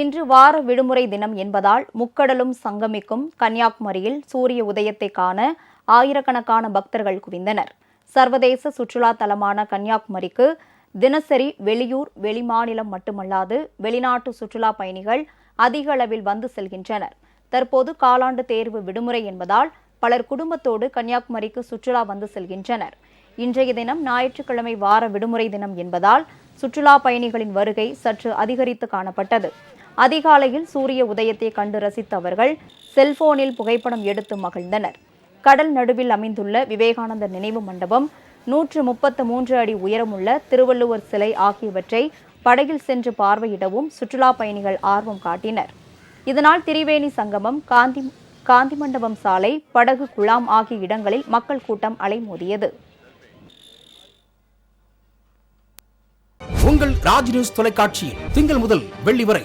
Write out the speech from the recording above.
இன்று வார விடுமுறை தினம் என்பதால் முக்கடலும் சங்கமிக்கும் கன்னியாகுமரியில் சூரிய உதயத்தை காண ஆயிரக்கணக்கான பக்தர்கள் குவிந்தனர். சர்வதேச சுற்றுலா தலமான கன்னியாகுமரிக்கு தினசரி வெளியூர் வெளிமாநிலம் மட்டுமல்லாது வெளிநாட்டு சுற்றுலா பயணிகள் அதிக அளவில் வந்து செல்கின்றனர். தற்போது காலாண்டு தேர்வு விடுமுறை என்பதால் பலர் குடும்பத்தோடு கன்னியாகுமரிக்கு சுற்றுலா வந்து செல்கின்றனர். இன்றைய தினம் ஞாயிற்றுக்கிழமை வார விடுமுறை தினம் என்பதால் சுற்றுலா பயணிகளின் வருகை சற்று அதிகரித்து காணப்பட்டது. அதிகாலையில் சூரிய உதயத்தை கண்டு ரசித்தவர்கள் செல்போனில் புகைப்படம் எடுத்து மகிழ்ந்தனர். கடல் நடுவில் அமைந்துள்ள விவேகானந்தர் நினைவு மண்டபம் நூற்று முப்பத்து மூன்று அடி உயரமுள்ள திருவள்ளுவர் சிலை ஆகியவற்றை படகில் சென்று பார்வையிடவும் சுற்றுலா பயணிகள் ஆர்வம் காட்டினர். இதனால் திரிவேணி சங்கமம் காந்தி காந்தி மண்டபம் சாலை படகு குழாம் ஆகிய இடங்களில் மக்கள் கூட்டம் அலைமோதியது. உங்கள் ராஜ் நியூஸ் தொலைக்காட்சியில் திங்கள் முதல் வெள்ளி வரை